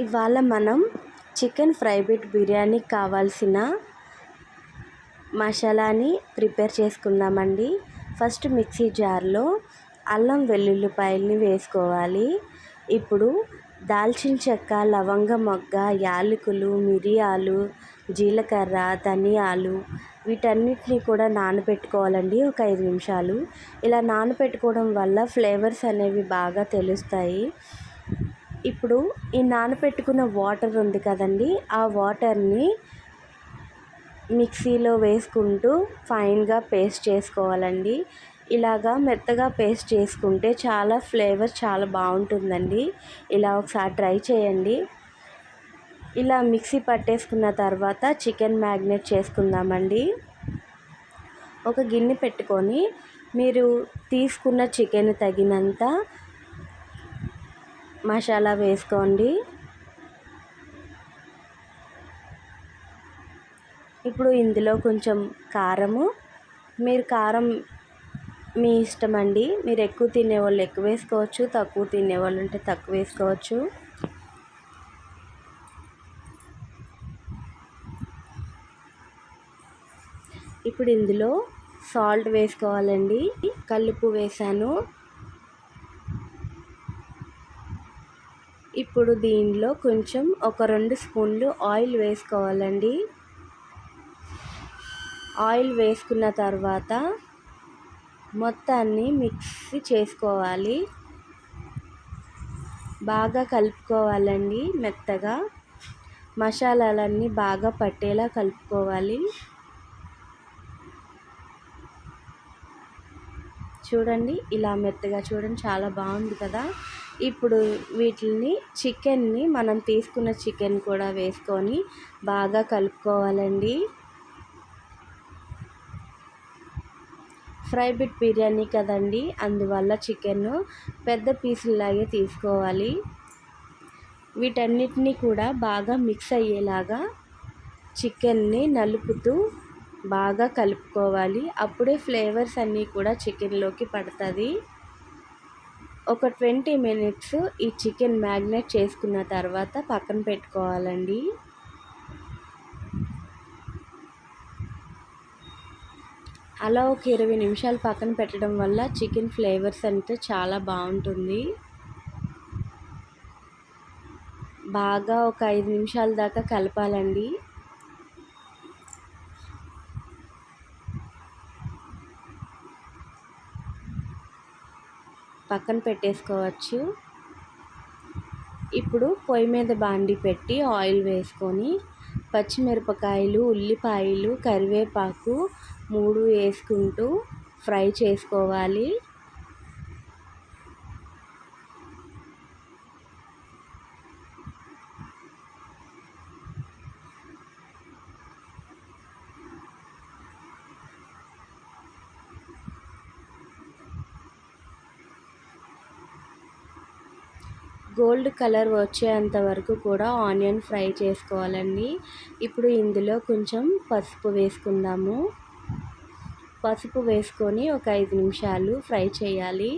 ఇవాళ మనం chicken fry bit బిర్యానీకి కావాల్సిన మసాలాని ప్రిపేర్ చేసుకుందామండి. ఫస్ట్ మిక్సీ జార్లో అల్లం వెల్లుల్లిపాయల్ని వేసుకోవాలి. ఇప్పుడు దాల్చిన చెక్క లవంగ మొగ్గ యాలకులు మిరియాలు జీలకర్ర ధనియాలు వీటన్నిటిని కూడా నానబెట్టుకోవాలండి ఒక ఐదు నిమిషాలు. ఇలా నానబెట్టుకోవడం వల్ల ఫ్లేవర్స్ అనేవి బాగా తెలుస్తాయి. ఇప్పుడు ఈ నానబెట్టుకున్న వాటర్ ఉంది కదండి ఆ వాటర్ని మిక్సీలో వేసుకుంటూ ఫైన్గా పేస్ట్ చేసుకోవాలండి. ఇలాగా మెత్తగా పేస్ట్ చేసుకుంటే చాలా ఫ్లేవర్ చాలా బాగుంటుందండి. ఇలా ఒకసారి ట్రై చేయండి. ఇలా మిక్సీ పట్టేసుకున్న తర్వాత చికెన్ మ్యాగ్నేట్ చేసుకుందామండి. ఒక గిన్నె పెట్టుకొని మీరు తీసుకున్న చికెన్ తగినంత మసాలా వేసుకోండి. ఇప్పుడు ఇందులో కొంచెం కారము. మీరు కారం మీ ఇష్టం అండి మీరు ఎక్కువ తినేవాళ్ళు ఎక్కువ వేసుకోవచ్చు తక్కువ తినేవాళ్ళు ఉంటే తక్కువ వేసుకోవచ్చు. ఇప్పుడు ఇందులో సాల్ట్ వేసుకోవాలండి. కల్లుపు వేసాను. ఇప్పుడు దీనిలో కొంచెం ఒక రెండు స్పూన్లు ఆయిల్ వేసుకోవాలండి. ఆయిల్ వేసుకున్న తర్వాత మొత్తాన్ని మిక్సీ చేసుకోవాలి. బాగా కలుపుకోవాలండి మెత్తగా. మసాలాలన్నీ బాగా పట్టేలా కలుపుకోవాలి. చూడండి ఇలా మెత్తగా చూడండి చాలా బాగుంది కదా. ఇప్పుడు వీటిని చికెన్ని మనం తీసుకున్న చికెన్ కూడా వేసుకొని బాగా కలుపుకోవాలండి. ఫ్రై బిట్ బిర్యానీ కదండి అందువల్ల చికెన్ పెద్ద పీసులాగే తీసుకోవాలి. వీటన్నిటినీ కూడా బాగా మిక్స్ అయ్యేలాగా చికెన్ని నలుపుతూ బాగా కలుపుకోవాలి. అప్పుడే ఫ్లేవర్స్ అన్నీ కూడా చికెన్లోకి పడుతుంది. ఒక ట్వంటీ మినిట్స్ ఈ చికెన్ మ్యాగ్నేట్ చేసుకున్న తర్వాత పక్కన పెట్టుకోవాలండి. అలా ఒక ఇరవై నిమిషాలు పక్కన పెట్టడం వల్ల చికెన్ ఫ్లేవర్స్ అంటే చాలా బాగుంటుంది. బాగా ఒక ఐదు నిమిషాల దాకా కలపాలండి. పక్కన పెట్టేసుకోవచ్చు. ఇప్పుడు పొయ్యి మీద బాండి పెట్టి ఆయిల్ వేసుకొని పచ్చిమిరపకాయలు ఉల్లిపాయలు కరివేపాకు మూడు వేసుకుంటూ ఫ్రై చేసుకోవాలి. గోల్డ్ కలర్ వచ్చేంత వరకు కూడా ఆనియన్ ఫ్రై చేసుకోవాలండి. ఇప్పుడు ఇందులో కొంచెం పసుపు వేసుకుందాము. పసుపు వేసుకొని ఒక ఐదు నిమిషాలు ఫ్రై చేయాలి.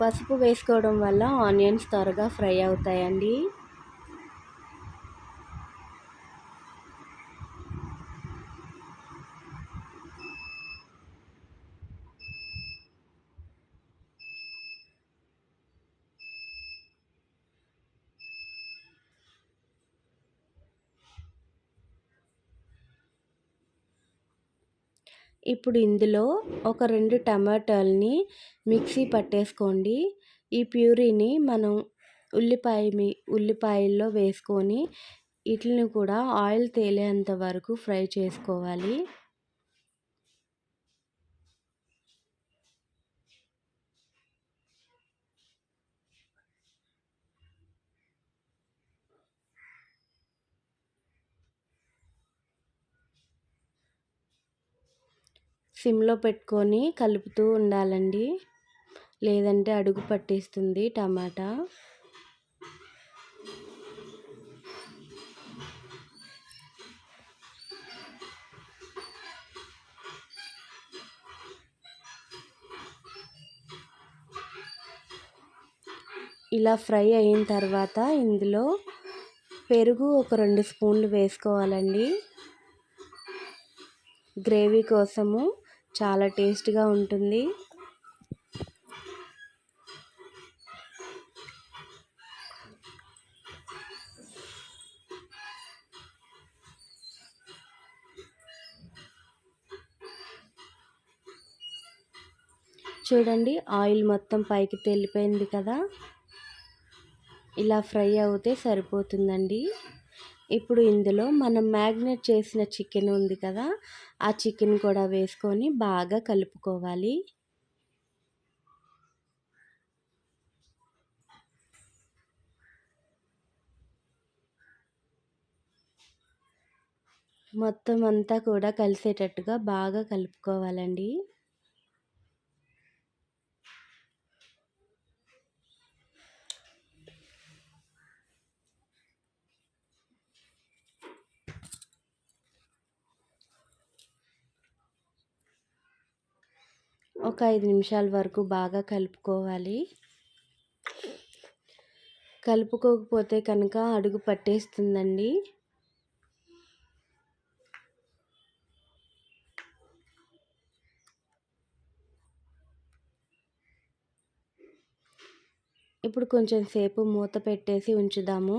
పసుపు వేసుకోవడం వల్ల ఆనియన్స్ త్వరగా ఫ్రై అవుతాయండి. ఇప్పుడు ఇందులో ఒక రెండు టమాటాలని మిక్సీ పట్టేసుకోండి. ఈ ప్యూరీని మనం ఉల్లిపాయ మీ ఉల్లిపాయల్లో వేసుకొని వీటిని కూడా ఆయిల్ తేలేంత వరకు ఫ్రై చేసుకోవాలి. సిమ్లో పెట్టుకొని కలుపుతూ ఉండాలండి. లేదంటే అడుగు పట్టేస్తుంది టమాటా. ఇలా ఫ్రై అయిన తర్వాత ఇందులో పెరుగు ఒక రెండు స్పూన్లు వేసుకోవాలండి. గ్రేవీ కోసము చాలా టేస్ట్గా ఉంటుంది. చూడండి ఆయిల్ మొత్తం పైకి తేలిపోయింది కదా. ఇలా ఫ్రై అవుతే సరిపోతుందండి. ఇప్పుడు ఇందులో మనం మ్యాగ్నేట్ చేసిన చికెన్ ఉంది కదా ఆ చికెన్ కూడా వేసుకొని బాగా కలుపుకోవాలి. మొత్తం అంతా కూడా కలిసేటట్టుగా బాగా కలుపుకోవాలండి. ఒక ఐదు నిమిషాల వరకు బాగా కలుపుకోవాలి. కలుపుకోకపోతే కనుక అడుగు పట్టేస్తుందండి. ఇప్పుడు కొంచెం సేపు మూత పెట్టేసి ఉంచుదాము.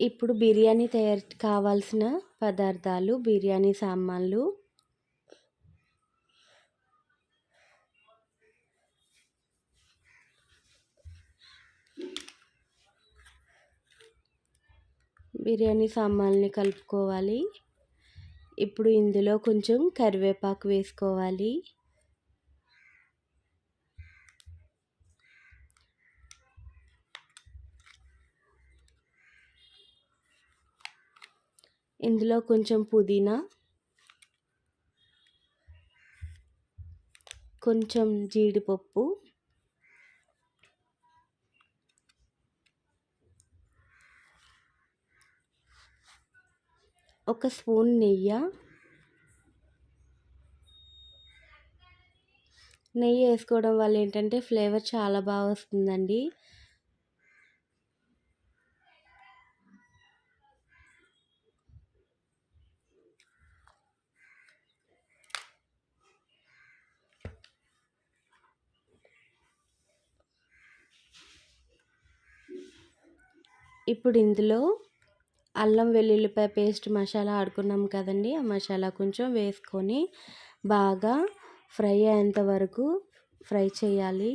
ఇప్పుడు బిర్యానీ తయారు కావాల్సిన పదార్థాలు బిర్యానీ సామాన్లు బిర్యానీ సామాన్ని కలుపుకోవాలి. ఇప్పుడు ఇందులో కొంచెం కరివేపాకు వేసుకోవాలి. ఇందులో కొంచెం పుదీనా కొంచెం జీడిపప్పు ఒక స్పూన్ నెయ్యి. నెయ్యి వేసుకోవడం వల్ల ఏంటంటే ఫ్లేవర్ చాలా బాగా వస్తుందండి. ఇప్పుడు ఇందులో అల్లం వెల్లుల్లిపాయ పేస్ట్ మసాలా ఆడుకున్నాం కదండి. ఆ మసాలా కొంచెం వేసుకొని బాగా ఫ్రై అయ్యేంత వరకు ఫ్రై చేయాలి.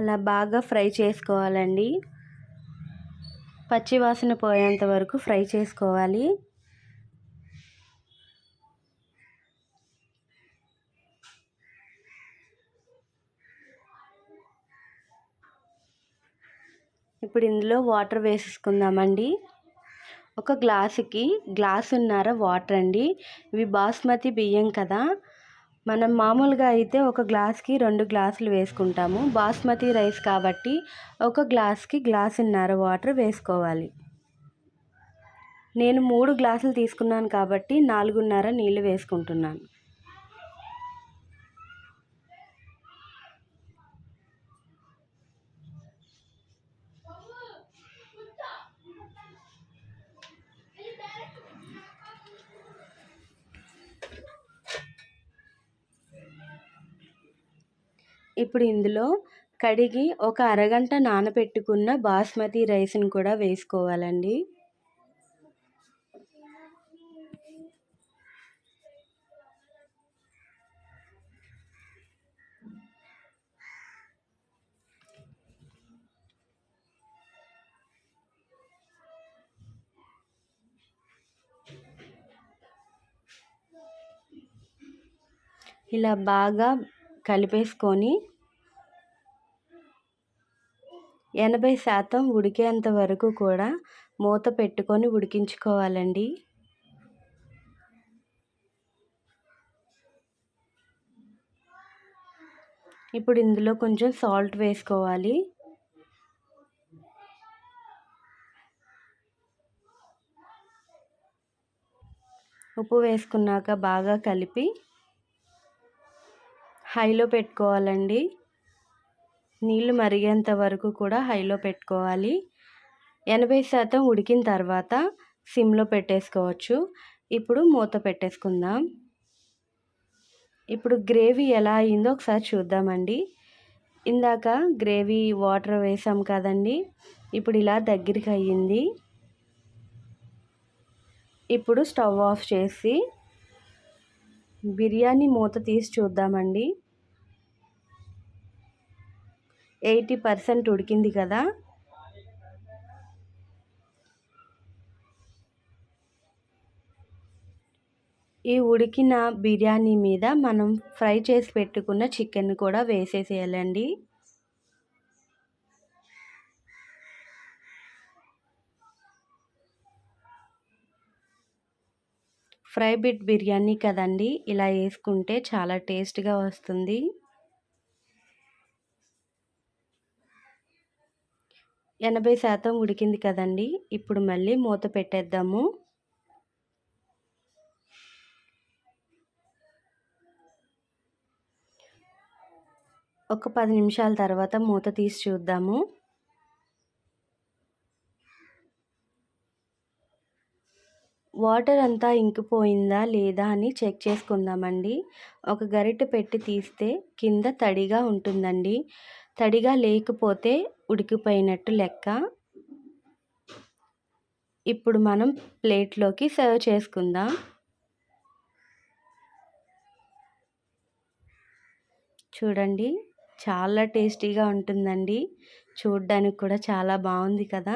అలా బాగా ఫ్రై చేసుకోవాలండి. పచ్చివాసన పోయేంత వరకు ఫ్రై చేసుకోవాలి. ఇప్పుడు ఇందులో వాటర్ వేసేసుకుందామండి. ఒక గ్లాసుకి గ్లాసున్నర వాటర్ అండి ఇవి బాస్మతి బియ్యం కదా. మనం మామూలుగా అయితే ఒక గ్లాస్కి రెండు గ్లాసులు వేసుకుంటాము. బాస్మతి రైస్ కాబట్టి ఒక గ్లాస్కి గ్లాసున్నర వాటర్ వేసుకోవాలి. నేను మూడు గ్లాసులు తీసుకున్నాను కాబట్టి నాలుగున్నర నీళ్ళు వేసుకుంటున్నాను. ఇప్పుడు ఇందులో కడిగి ఒక అరగంట నానబెట్టుకున్న బాస్మతి రైస్ని కూడా వేసుకోవాలండి. ఇలా బాగా కలిపేసుకొని ఎనభై శాతం ఉడికేంత వరకు కూడా మూత పెట్టుకొని ఉడికించుకోవాలండి. ఇప్పుడు ఇందులో కొంచెం సాల్ట్ వేసుకోవాలి. ఉప్పు వేసుకున్నాక బాగా కలిపి హైలో పెట్టుకోవాలండి. నీళ్ళు మరిగేంత వరకు కూడా హైలో పెట్టుకోవాలి. ఎనభై శాతం ఉడికిన తర్వాత సిమ్లో పెట్టేసుకోవచ్చు. ఇప్పుడు మూత పెట్టేసుకుందాం. ఇప్పుడు గ్రేవీ ఎలా అయిందో ఒకసారి చూద్దామండి. ఇందాక గ్రేవీ వాటర్ వేసాం కదండి. ఇప్పుడు ఇలా దగ్గరికి అయ్యింది. ఇప్పుడు స్టవ్ ఆఫ్ చేసి బిర్యానీ మూత తీసి చూద్దామండి. ఎయిటీ పర్సెంట్ ఉడికింది కదా. ఈ ఉడికిన బిర్యానీ మీద మనం ఫ్రై చేసి పెట్టుకున్న చికెన్ కూడా వేసేసేయాలండి. ఫ్రై బిట్ బిర్యానీ కదండి ఇలా వేసుకుంటే చాలా టేస్ట్గా వస్తుంది. ఎనభై శాతం ఉడికింది కదండి. ఇప్పుడు మళ్ళీ మూత పెట్టేద్దాము. ఒక పది నిమిషాల తర్వాత మూత తీసి చూద్దాము. వాటర్ అంతా ఇంకిపోయిందా లేదా అని చెక్ చేసుకుందామండి. ఒక గరిటె పెట్టి తీస్తే కింద తడిగా ఉంటుందండి. తడిగా లేకపోతే ఉడికిపోయినట్టు లెక్క. ఇప్పుడు మనం ప్లేట్లోకి సర్వ్ చేసుకుందాం. చూడండి చాలా టేస్టీగా ఉంటుందండి. చూడ్డానికి కూడా చాలా బాగుంది కదా.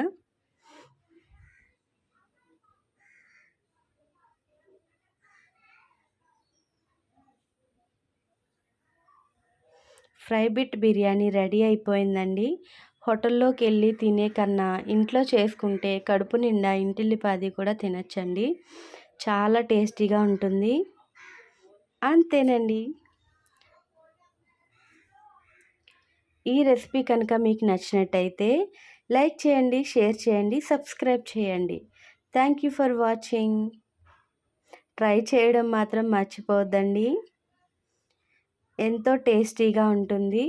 ఫ్రై బిట్ బిర్యానీ రెడీ అయిపోయిందండి. హోటల్లోకి వెళ్ళి తినే కన్నా ఇంట్లో చేసుకుంటే కడుపు నిండా ఇంటిల్లిపాది కూడా తినచ్చండి. చాలా టేస్టీగా ఉంటుంది. అంతేనండి. ఈ రెసిపీ కనుక మీకు నచ్చినట్టయితే లైక్ చేయండి షేర్ చేయండి సబ్స్క్రైబ్ చేయండి. Thank you for watching. Try చేయడం మాత్రం మర్చిపోవద్దండి. ఎంతో టేస్టీగా ఉంటుంది.